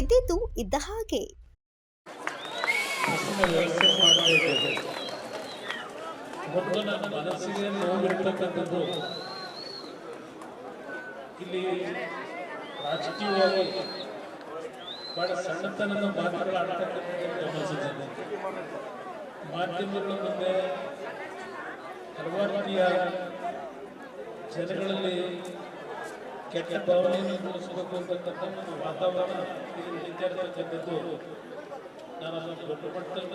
ಇದ್ದಿದ್ದು ಇದ್ದ ಹಾಗೆ. ಇಲ್ಲಿ ರಾಜಕೀಯವಾಗಿ ಬಹಳ ಸಣ್ಣತನದ ಮಾತುಗಳು ಗಮನಿಸಿದ್ದೇನೆ. ಮಾಧ್ಯಮಗಳ ಮುಂದೆ ಹಲವಾರು ರೀತಿಯ ಜನಗಳಲ್ಲಿ ಕೆಟ್ಟ ಭಾವನೆಯನ್ನು ಮೂಡಿಸಬೇಕು ಅಂತಕ್ಕಂಥ ವಾತಾವರಣ ನಾನು ಅದನ್ನು ದೊಡ್ಡ ಮಟ್ಟದಲ್ಲಿ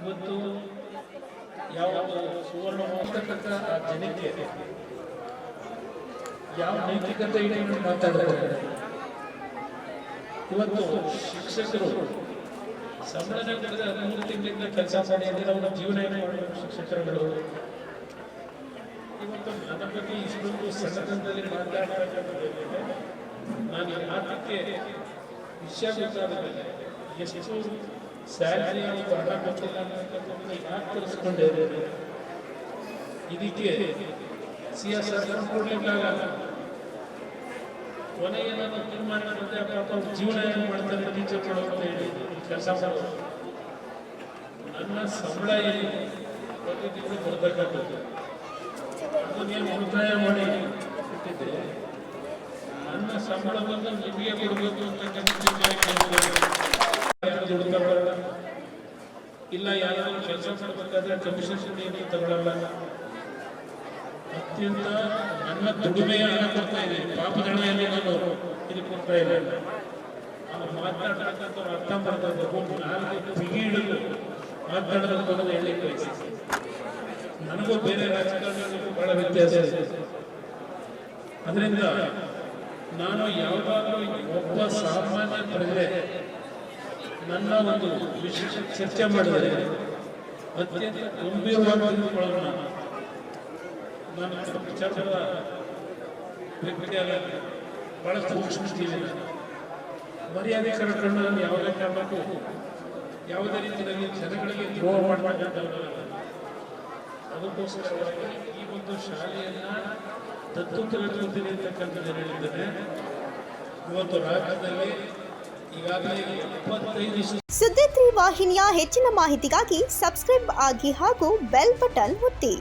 ಇವತ್ತು ಯಾವ ಸುವರ್ಣ ಮಾಡ್ತಕ್ಕಂಥ ಜನಕ್ಕೆ ಯಾವ ನೈತಿಕತೆ ಇಟ್ಕೊಂಡು ಮಾತಾಡ್ತಾರೆ ಇವತ್ತು ಶಿಕ್ಷಕರು ಸಂಬಳದ ಮೂರು ತಿಂಗಳಿಂದ ಕೆಲಸ ಮಾಡಿ ಅವರ ಜೀವನ ಏನೇ ಶಿಕ್ಷಕರುಗಳು ಇವತ್ತು ನನ್ನ ಬಗ್ಗೆ ಇಷ್ಟೊಂದು ಸಣ್ಣತನದಲ್ಲಿ ಮಾತಾಡ್ತಕ್ಕಂಥದ್ದೇನಿದೆ ನಾನು ಮಾತಕ್ಕೆ ವಿಷಯ ಗೊತ್ತಾದರೆ ಎಷ್ಟು ಸ್ಯಾಲರಿ ಹಣ ಕೊಟ್ಟಿಲ್ಲ ಅನ್ನತಕ್ಕಂಥದ್ದನ್ನ ಯಾಕೆ ತರಿಸ್ಕೊಂಡೆ ಇದಕ್ಕೆ ಸಿ ಎಸ್ ಆರ್ ಕೊಡಲಿಕ್ಕಾಗಲ್ಲ. ಕೊನೆಗೆ ನಾನು ತೀರ್ಮಾನ ಜೀವನ ಏನು ಮಾಡ್ತಾರೆ ಟೀಚರ್ಗಳು ಅಂತ ಹೇಳಿ ಕೆಲಸ ಮಾಡೋದು ನನ್ನ ಸಂಬಳ ಏನು ಪ್ರತಿ ತಿಂಗಳು ಅದನ್ನೇನು ಉಳಿತಾಯ ಮಾಡಿ ಇಟ್ಟಿದ್ದೆ ನನ್ನ ಸಂಬಳವನ್ನು ನಿಮಗೆ ಕೊಡಬೇಕು ಅಂತಕ್ಕಂಥ ಇಲ್ಲ, ಯಾರಾದ್ರೂ ಕೆಲಸ ಮಾಡಬೇಕಾದ್ರೆ ಕಮಿಷನ್ ಏನು ತಗೊಳ್ಳಲ್ಲ ಅತ್ಯಂತ ನನ್ನ ದುಡಿಮೆಯ ಹಣ ಕೊಡ್ತಾ ಇದೆ. ಪಾಪದಣೆಯಲ್ಲಿ ನಾನು ಇದು ಕೊಡ್ತಾ ಇಲ್ಲ ನಾನು ಮಾತಾಡ್ತಕ್ಕಂಥ ಅರ್ಥ ಮಾಡ್ಕೋಬೇಕು ನಾಲ್ಕು ಬಿಗಿ ಹಿಡಿದು ಮಾತಾಡೋದಕ್ಕೆ ಹೇಳಿ. ನನಗೂ ಬೇರೆ ರಾಜಕಾರಣಿಗಳಿಗೂ ಬಹಳ ವ್ಯತ್ಯಾಸ ಅದರಿಂದ ನಾನು ಯಾವಾಗಲೂ ಒಬ್ಬ ಸಾಮಾನ್ಯ ಪ್ರಜೆ ನನ್ನ ಒಂದು ವಿಶೇಷ ಚರ್ಚೆ ಮಾಡಿದರೆ ಅತ್ಯಂತ ಗಂಭೀರವಾಗಿ ನಾನು ವಿಚಾರದ ವ್ಯಕ್ತಿಯಾಗ ಬಹಳಷ್ಟು ಸೂಕ್ಷ್ಮತೀವಿ ಮರ್ಯಾದೆ ಕಾರ್ಯಕ್ರಮ ಯಾವುದೇ ಕಾರಣಕ್ಕೂ ಯಾವುದೇ ರೀತಿಯಲ್ಲಿ ಜನಗಳಿಗೆ ದ್ರೋಹ ಮಾಡಬೇಕಂತ ಅದಕ್ಕೋಸ್ಕರವಾಗಿ ಈ ಒಂದು ಶಾಲೆಯನ್ನ ದತ್ತು ತೆಗೆದುಕೊಳ್ತೀನಿ ಅಂತಕ್ಕಂಥದ್ದು ಹೇಳಿದ್ದೇನೆ ಇವತ್ತು ರಾಜ್ಯದಲ್ಲಿ ಈಗಾಗಲೇ ಇಪ್ಪತ್ತೈದು ಸುದ್ದಿ ವಾಹಿನಿಯ ಹೆಚ್ಚಿನ ಮಾಹಿತಿಗಾಗಿ ಸಬ್ಸ್ಕ್ರೈಬ್ ಆಗಿ ಹಾಗೂ ಬೆಲ್ ಬಟನ್ ಒತ್ತಿ.